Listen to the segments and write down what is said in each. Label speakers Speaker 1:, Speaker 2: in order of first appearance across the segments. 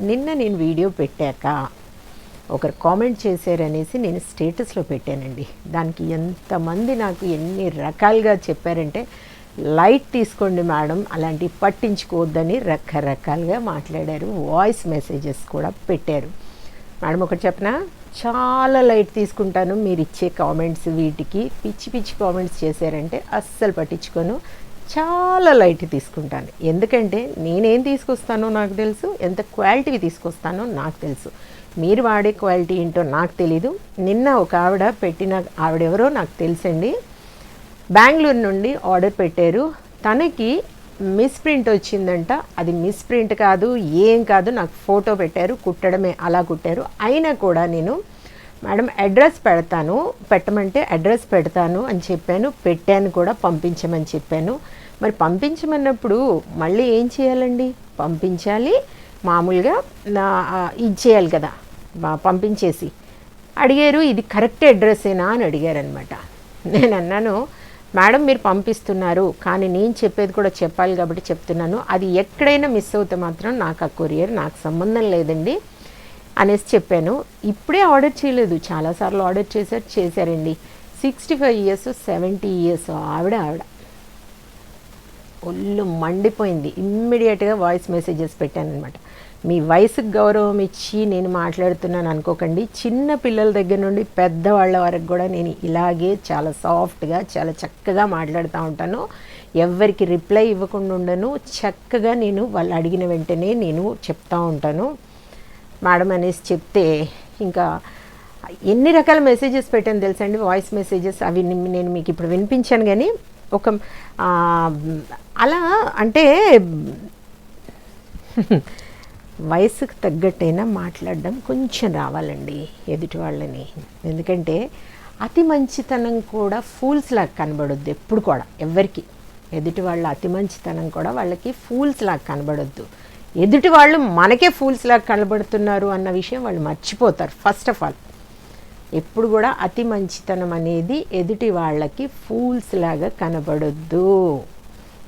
Speaker 1: నిన్న నేను వీడియో పెట్టాక ఒకరు కామెంట్ చేశారనేసి నేను స్టేటస్లో పెట్టానండి. దానికి ఎంతమంది నాకు ఎన్ని రకాలుగా చెప్పారంటే లైట్ తీసుకోండి మేడం అలాంటివి పట్టించుకోవద్దని రకరకాలుగా మాట్లాడారు. వాయిస్ మెసేజెస్ కూడా పెట్టారు. మేడం ఒకటి చెప్పనా? చాలా లైట్ తీసుకుంటాను మీరు ఇచ్చే కామెంట్స్ వీటికి. పిచ్చి పిచ్చి కామెంట్స్ చేశారంటే అస్సలు పట్టించుకోను చాలా లైట్ తీసుకుంటాను. ఎందుకంటే నేనేం తీసుకొస్తానో నాకు తెలుసు ఎంత క్వాలిటీ తీసుకొస్తానో నాకు తెలుసు. మీరు వాడే క్వాలిటీ ఏంటో నాకు తెలీదు. నిన్న ఒక ఆవిడ పెట్టిన ఆవిడెవరో నాకు తెలుసండి. బెంగళూరు నుండి ఆర్డర్ పెట్టారు. తనకి మిస్ ప్రింట్ వచ్చిందంట. అది మిస్ ప్రింట్ కాదు ఏం కాదు నాకు ఫోటో పెట్టారు కుట్టడమే అలా కుట్టారు. అయినా కూడా నేను మేడం అడ్రస్ పెడతాను. పెట్టమంటే అడ్రస్ పెడతాను అని చెప్పాను. పెట్టాను కూడా పంపించమని చెప్పాను. మరి పంపించమన్నప్పుడు మళ్ళీ ఏం చేయాలండి? పంపించాలి. మామూలుగా నా ఇది చేయాలి కదా. పంపించేసి. అడిగారు ఇది కరెక్ట్ అడ్రస్సేనా అని అడిగారనమాట నేను అన్నాను మేడం మీరు పంపిస్తున్నారు. కానీ నేను చెప్పేది కూడా చెప్పాలి కాబట్టి చెప్తున్నాను. అది ఎక్కడైనా మిస్ అవుతే మాత్రం నాకు ఆ కొరియర్ నాకు సంబంధం లేదండి. అనేసి చెప్పాను. ఇప్పుడే ఆర్డర్ చేయలేదు. చాలాసార్లు ఆర్డర్ చేశారు చేశారండి. Sixty five years seventy years ఆవిడ ఆవిడ. ఒళ్ళు మండిపోయింది. ఇమ్మీడియట్గా వాయిస్ మెసేజెస్ పెట్టాను అనమాట మీ వయసుకు గౌరవం ఇచ్చి నేను మాట్లాడుతున్నాను అనుకోకండి. చిన్న పిల్లల దగ్గర నుండి పెద్దవాళ్ళ వరకు కూడా నేను ఇలాగే చాలా సాఫ్ట్గా చాలా చక్కగా మాట్లాడుతూ ఉంటాను. ఎవరికి రిప్లై ఇవ్వకుండా ఉండను. చక్కగా నేను వాళ్ళు అడిగిన వెంటనే నేను చెప్తా ఉంటాను. మేడం అనేసి చెప్తే ఇంకా ఎన్ని రకాల మెసేజెస్ పెట్టాను తెలుసా అండి వాయిస్ మెసేజెస్ అవి నేను మీకు ఇప్పుడు వినిపించాను కానీ ఒక అలా అంటే వయసుకు తగ్గట్టైనా మాట్లాడడం కొంచెం రావాలండి ఎదుటి వాళ్ళని. ఎందుకంటే అతి మంచితనం కూడా ఫూల్స్ లాగా కనబడొద్దు ఎప్పుడు కూడా ఎవరికి ఎదుటి వాళ్ళ అతి మంచితనం కూడా వాళ్ళకి ఫూల్స్ లాగా కనబడొద్దు. ఎదుటి వాళ్ళు మనకే ఫూల్స్ లాగా కనబడుతున్నారు అన్న విషయం వాళ్ళు మర్చిపోతారు. ఫస్ట్ ఆఫ్ ఆల్ ఎప్పుడు కూడా అతి మంచితనం అనేది ఎదుటి వాళ్ళకి ఫూల్స్ లాగా కనబడొద్దు.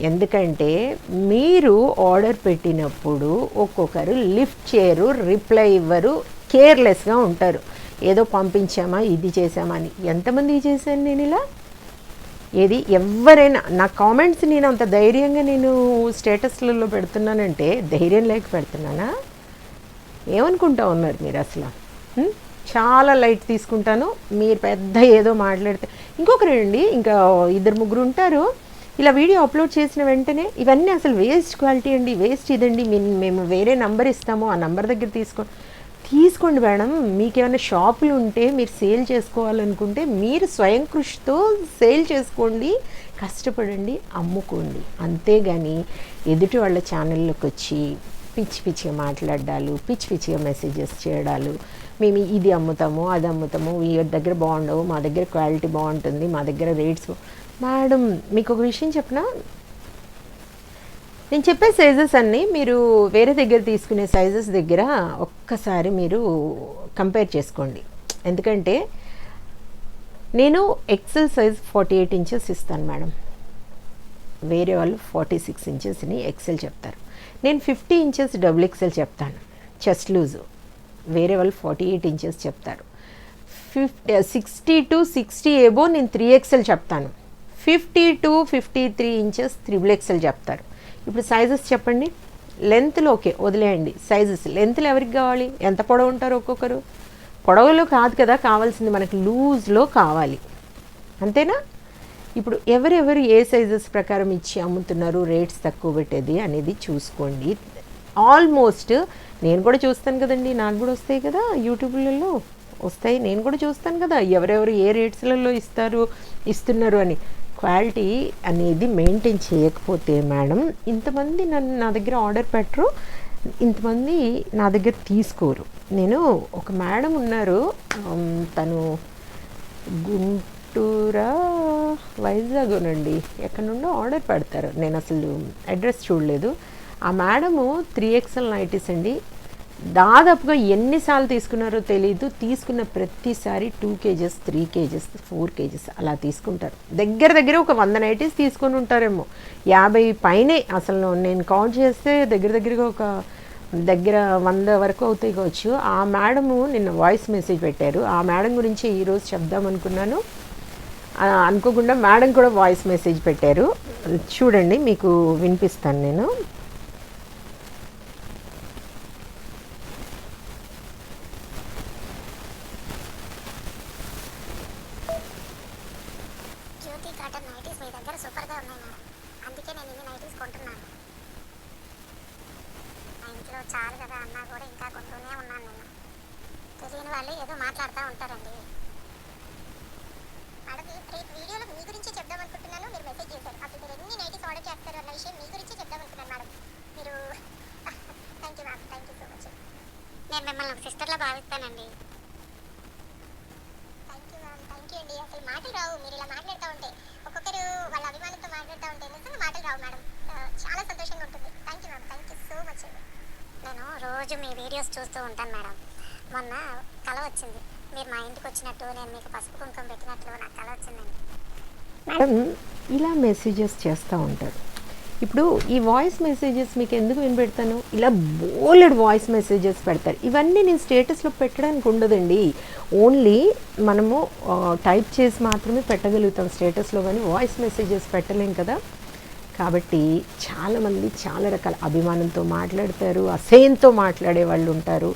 Speaker 1: ఎందుకంటే మీరు ఆర్డర్ పెట్టినప్పుడు ఒక్కొక్కరు లిఫ్ట్ చేయరు రిప్లై ఇవ్వరు కేర్లెస్గా ఉంటారు. ఏదో పంపించామా ఇది చేసామా అని. ఎంతమందికి చేశాను నేను ఇలా? ఏది ఎవరైనా నా కామెంట్స్ నేను అంత ధైర్యంగా నేను స్టేటస్లలో పెడుతున్నానంటే ధైర్యం లేక పెడుతున్నానా? ఏమనుకుంటా ఉన్నారు మీరు అసలు? చాలా లైట్ తీసుకుంటాను. మీరు పెద్ద ఏదో మాట్లాడితే. ఇంకొకరండి ఇంకా ఇద్దరు ముగ్గురు ఉంటారు. ఇలా వీడియో అప్లోడ్ చేసిన వెంటనే ఇవన్నీ అసలు వేస్ట్ క్వాలిటీ అండి వేస్ట్ ఇదండి. మీ- మేము వేరే నంబర్ ఇస్తాము ఆ నంబర్ దగ్గర తీసుకో తీసుకోండి మేడం. మీకేమైనా షాపులు ఉంటే మీరు సేల్ చేసుకోవాలనుకుంటే మీరు స్వయం కృషితో సేల్ చేసుకోండి. కష్టపడండి అమ్ముకోండి. అంతేగాని ఎదుటి వాళ్ళ ఛానల్లోకి వచ్చి పిచ్చి పిచ్చిగా మాట్లాడాలు పిచ్చి పిచ్చిగా మెసేజెస్ చేయడాలు. మేము ఇది అమ్ముతాము అది అమ్ముతాము. ఈ దగ్గర బాగుండవు మా దగ్గర క్వాలిటీ బాగుంటుంది మా దగ్గర రేట్స్ మేడం మీకు ఒక విషయం చెప్పిన? నేను చెప్పే సైజెస్ అన్నీ మీరు వేరే దగ్గర తీసుకునే సైజెస్ దగ్గర ఒక్కసారి మీరు కంపేర్ చేసుకోండి. ఎందుకంటే నేను XL size forty eight inches ఇస్తాను మేడం. వేరే వాళ్ళు ఫార్టీ సిక్స్ ఇంచెస్ని ఎక్సెల్ చెప్తారు. నేను ఫిఫ్టీ ఇంచెస్ డబుల్ ఎక్సెల్ చెప్తాను. చెస్ట్ లూజు వేరే వాళ్ళు ఫార్టీ ఎయిట్ ఇంచెస్ చెప్తారు fifty sixty two sixty above నేను త్రీ ఎక్సెల్ చెప్తాను. Fifty two fifty three inches triple XL చెప్తారు. ఇప్పుడు సైజెస్ చెప్పండి. లెంత్లో ఓకే వదిలేయండి. సైజెస్ లెంత్లు ఎవరికి కావాలి? ఎంత పొడవు ఉంటారు ఒక్కొక్కరు? పొడవులో కాదు కదా కావాల్సింది మనకి లూజ్లో కావాలి. అంతేనా? ఇప్పుడు ఎవరెవరు ఏ సైజెస్ ప్రకారం ఇచ్చి అమ్ముతున్నారు రేట్స్ తక్కువ పెట్టేది అనేది చూసుకోండి. ఆల్మోస్ట్ నేను కూడా చూస్తాను కదండి నాకు కూడా వస్తాయి కదా యూట్యూబ్లలో వస్తాయి నేను కూడా చూస్తాను కదా ఎవరెవరు ఏ రేట్స్లలో ఇస్తారు ఇస్తున్నారు అని. క్వాలిటీ అనేది మెయింటైన్ చేయకపోతే మేడం ఇంతమంది నన్ను నా దగ్గర ఆర్డర్ పెట్టరు ఇంతమంది నా దగ్గర తీసుకోరు. నేను ఒక మేడం ఉన్నారు తను గుంటూరా వైజాగ్నండి. ఎక్కడి నుండో ఆర్డర్ పెడతారు. నేను అసలు అడ్రస్ చూడలేదు. ఆ మేడము త్రీ ఎక్స్ఎల్ నైటీస్ అండి. దాదాపుగా ఎన్నిసార్లు తీసుకున్నారో తెలియదు తీసుకున్న ప్రతిసారి two kgs three kgs four kgs అలా తీసుకుంటారు. దగ్గర దగ్గర ఒక వంద నైటీస్ తీసుకొని ఉంటారేమో. యాభై పైనే అసలు నేను కౌంట్ చేస్తే దగ్గర దగ్గరగా ఒక దగ్గర వంద వరకు అవుతాయి కావచ్చు. ఆ మేడము నిన్న వాయిస్ మెసేజ్ పెట్టారు. ఆ మేడం గురించి ఈరోజు చెప్దాం అనుకున్నాను. అనుకోకుండా మేడం కూడా వాయిస్ మెసేజ్ పెట్టారు. చూడండి మీకు వినిపిస్తాను నేను
Speaker 2: జ్యోతి కాటన్ నైటీస్ మీ దగ్గర సూపర్గా ఉన్నాయి మేడం అందుకే నేను ఇన్ని నైటీస్ కొంటున్నాను ఇంట్లో చాలు కదా అన్నా కూడా ఇంకా కొంటూనే ఉన్నాను నేను. తెలియని వాళ్ళు ఏదో మాట్లాడుతూ ఉంటారండి. మేడం రేపు వీడియోలో మీ గురించి చెప్దాం అనుకుంటున్నాను. మీరు మెసేజ్ చేశారు. అసలు మీరు ఎన్ని నైటీస్ ఆర్డర్ చేస్తారు అన్న విషయం మీ గురించి చెప్దాం అనుకున్నాను మేడం. మీరు thank you ma'am thank you so much నేను మిమ్మల్ని ఒక సిస్టర్లా భావిస్తానండి. Thank you ma'am thank you అండి. అసలు మాటలు రావు. మీరు ఇలా మాట్లాడుతూ ఉంటే ఒక్కొక్కరు వాళ్ళ అభిమానంతో మాట్లాడుతూ ఉంటే నిజంగా మాటలు రావు మేడం. చాలా సంతోషంగా ఉంటుంది. Thank you ma'am thank you so much అండి నేను రోజు మీ వీడియోస్ చూస్తూ ఉంటాను మేడం. మొన్న కళ వచ్చింది. మీరు మా ఇంటికి వచ్చినట్టు నేను మీకు పసుపు కుంకుమ పెట్టినట్లు నాకు కళ వచ్చిందండి.
Speaker 1: మేడం ఇలా మెసేజెస్ చేస్తూ ఉంటారు. ఇప్పుడు ఈ వాయిస్ మెసేజెస్ మీకు ఎందుకు వినపెడతాను ఇలా బోలెడ్ వాయిస్ మెసేజెస్ పెడతారు. ఇవన్నీ నేను స్టేటస్లో పెట్టడానికి ఉండదండి. ఓన్లీ మనము టైప్ చేసి మాత్రమే పెట్టగలుగుతాం స్టేటస్లో కానీ వాయిస్ మెసేజెస్ పెట్టలేం కదా. కాబట్టి చాలామంది చాలా రకాల అభిమానంతో మాట్లాడతారు అసహ్యంతో మాట్లాడే వాళ్ళు ఉంటారు.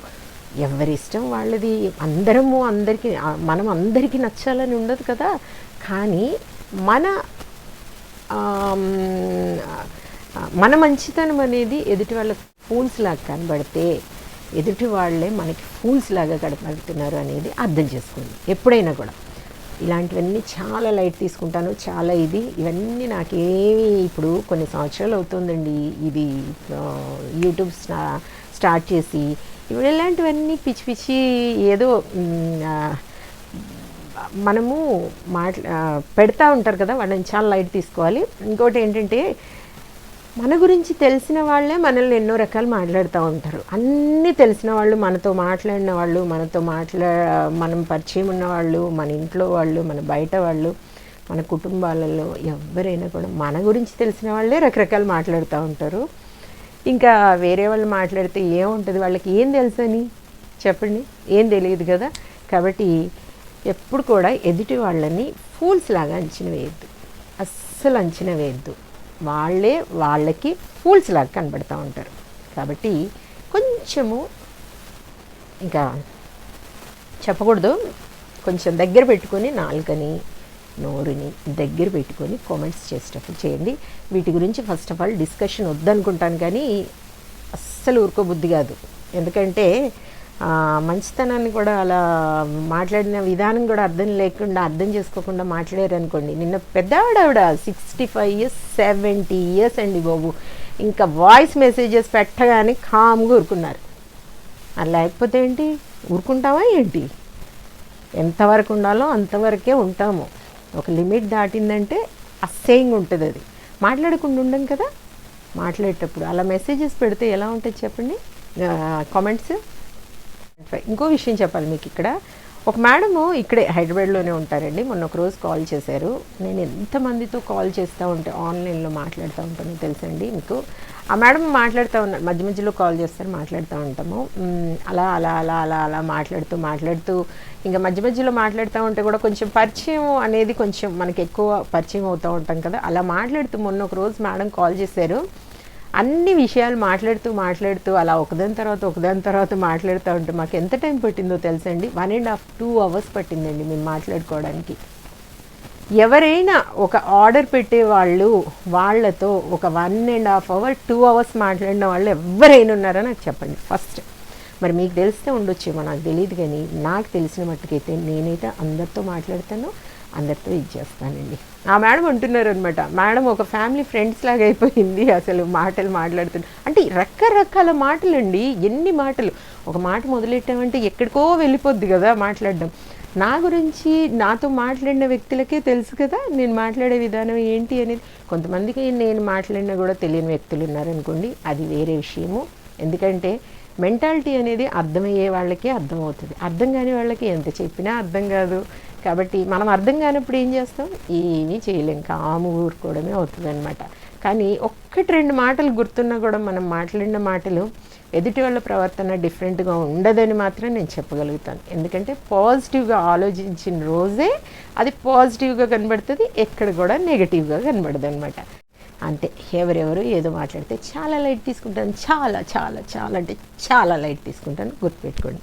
Speaker 1: ఎవరి ఇష్టం వాళ్ళది? అందరము అందరికీ మనం అందరికీ నచ్చాలని ఉండదు కదా. కానీ మన మన మంచితనం అనేది ఎదుటి వాళ్ళ ఫూల్స్ లాగా కనబడితే ఎదుటి వాళ్ళే మనకి ఫూల్స్ లాగా కనబడుతున్నారు అనేది అర్థం చేసుకోండి. ఎప్పుడైనా కూడా. ఇలాంటివన్నీ చాలా లైట్ తీసుకుంటాను చాలా ఇది. ఇవన్నీ నాకేమి ఇప్పుడు కొన్ని సంవత్సరాలు అవుతుందండి. ఇది యూట్యూబ్ స్టార్ట్ చేసి ఇప్పుడు ఇలాంటివన్నీ పిచ్చి పిచ్చి ఏదో మనము మాట్లా పెడతా ఉంటారు కదా వాళ్ళని చాలా లైట్ తీసుకోవాలి. ఇంకోటి ఏంటంటే మన గురించి తెలిసిన వాళ్ళే మనల్ని ఎన్నో రకాలు మాట్లాడుతూ ఉంటారు. అన్నీ తెలిసిన వాళ్ళు మనతో మాట్లాడిన వాళ్ళు మనతో మాట్లా మనం పరిచయం ఉన్న వాళ్ళు మన ఇంట్లో వాళ్ళు మన బయట వాళ్ళు మన కుటుంబాలలో ఎవరైనా కూడా మన గురించి తెలిసిన వాళ్ళే రకరకాలు మాట్లాడుతూ ఉంటారు. ఇంకా వేరే వాళ్ళు మాట్లాడితే ఏముంటుంది? వాళ్ళకి ఏం తెలుసని చెప్పండి. ఏం తెలియదు కదా? కాబట్టి ఎప్పుడు కూడా ఎదుటి వాళ్ళని ఫూల్స్ లాగా అంచనా వేయద్దు. అస్సలు అంచనా వేయద్దు. వాళ్ళే వాళ్ళకి ఫూల్స్ లాగా కనబడుతూ ఉంటారు. కాబట్టి కొంచెము ఇంకా చెప్పకూడదు. కొంచెం దగ్గర పెట్టుకొని నాలుకని నోరుని దగ్గర పెట్టుకొని కామెంట్స్ చేసేటప్పుడు చేయండి. వీటి గురించి ఫస్ట్ ఆఫ్ ఆల్ డిస్కషన్ వద్దనుకుంటాను కానీ అస్సలు ఊరుకోబుద్ధి కాదు. ఎందుకంటే మంచితనాన్ని కూడా అలా మాట్లాడిన విధానం కూడా అర్థం లేకుండా అర్థం చేసుకోకుండా మాట్లాడారు అనుకోండి. నిన్న పెద్ద ఆవిడ sixty five years seventy years అండి బాబు. ఇంకా వాయిస్ మెసేజెస్ పెట్టగానే కామ్గా ఊరుకున్నారు. అది లేకపోతే ఏంటి? ఊరుకుంటామా ఏంటి? ఎంతవరకు ఉండాలో అంతవరకే ఉంటాము. ఒక లిమిట్ దాటిందంటే అసహ్యంగా ఉంటుంది అది. మాట్లాడకుండా ఉండం కదా? మాట్లాడేటప్పుడు. అలా మెసేజెస్ పెడితే ఎలా ఉంటుంది చెప్పండి? కామెంట్స్ ఇంకో విషయం చెప్పాలి మీకు ఇక్కడ. ఒక మేడము ఇక్కడే హైదరాబాద్లోనే ఉంటారండి. మొన్న ఒక రోజు కాల్ చేశారు. నేను ఎంతమందితో కాల్ చేస్తూ ఉంటే ఆన్లైన్లో మాట్లాడుతూ ఉంటానో తెలుసండి మీకు. ఆ మేడం మాట్లాడుతూ ఉన్నారు మధ్య మధ్యలో కాల్ చేస్తారు మాట్లాడుతూ ఉంటాము. అలా అలా అలా అలా అలా మాట్లాడుతూ మాట్లాడుతూ ఇంకా మధ్య మధ్యలో మాట్లాడుతూ ఉంటే కూడా కొంచెం పరిచయం అనేది కొంచెం మనకి ఎక్కువ పరిచయం అవుతూ ఉంటాం కదా. అలా మాట్లాడుతూ మొన్న ఒక రోజు మేడం కాల్ చేశారు. అన్ని విషయాలు మాట్లాడుతూ మాట్లాడుతూ అలా ఒకదాని తర్వాత ఒకదాని తర్వాత మాట్లాడుతూ ఉంటే మాకు ఎంత టైం పట్టిందో తెలుసండి? One and half two hours పట్టిందండి మేము మాట్లాడుకోవడానికి. ఎవరైనా ఒక ఆర్డర్ పెట్టే వాళ్ళు వాళ్ళతో ఒక one and half hour two hours మాట్లాడిన వాళ్ళు ఎవరైనా ఉన్నారో నాకు చెప్పండి. ఫస్ట్ మరి మీకు తెలిస్తే ఉండొచ్చేమో నాకు తెలియదు కానీ నాకు తెలిసిన మట్టుకైతే నేనైతే అందరితో మాట్లాడతాను. అందరితో ఇది చేస్తానండి. ఆ మేడం అంటున్నారు అనమాట మేడం ఒక ఫ్యామిలీ ఫ్రెండ్స్ లాగా అయిపోయింది అసలు మాటలు మాట్లాడుతున్నా అంటే రకరకాల మాటలు అండి ఎన్ని మాటలు. ఒక మాట మొదలెట్టామంటే ఎక్కడికో వెళ్ళిపోద్ది కదా మాట్లాడడం. నా గురించి నాతో మాట్లాడిన వ్యక్తులకే తెలుసు కదా నేను మాట్లాడే విధానం ఏంటి అనేది. కొంతమందికి నేను మాట్లాడినా కూడా తెలియని వ్యక్తులు ఉన్నారనుకోండి అది వేరే విషయము. ఎందుకంటే మెంటాలిటీ అనేది అర్థమయ్యే వాళ్ళకే అర్థమవుతుంది. అర్థం కాని వాళ్ళకి ఎంత చెప్పినా అర్థం కాదు. కాబట్టి మనం అర్థం కానప్పుడు ఏం చేస్తాం? ఏమీ చేయలేం. కాము ఊరుకోవడమే అవుతుంది అనమాట కానీ ఒక్కటి రెండు మాటలు గుర్తున్నా కూడా మనం మాట్లాడిన మాటలు ఎదుటి వాళ్ళ ప్రవర్తన డిఫరెంట్గా ఉండదని మాత్రం నేను చెప్పగలుగుతాను. ఎందుకంటే పాజిటివ్గా ఆలోచించిన రోజే అది పాజిటివ్గా కనబడుతుంది ఎక్కడ కూడా నెగిటివ్గా కనబడదు అనమాట అంతే. ఎవరెవరు ఏదో మాట్లాడితే చాలా లైట్ తీసుకుంటాను చాలా చాలా చాలా అంటే చాలా లైట్ తీసుకుంటాను. గుర్తుపెట్టుకోండి.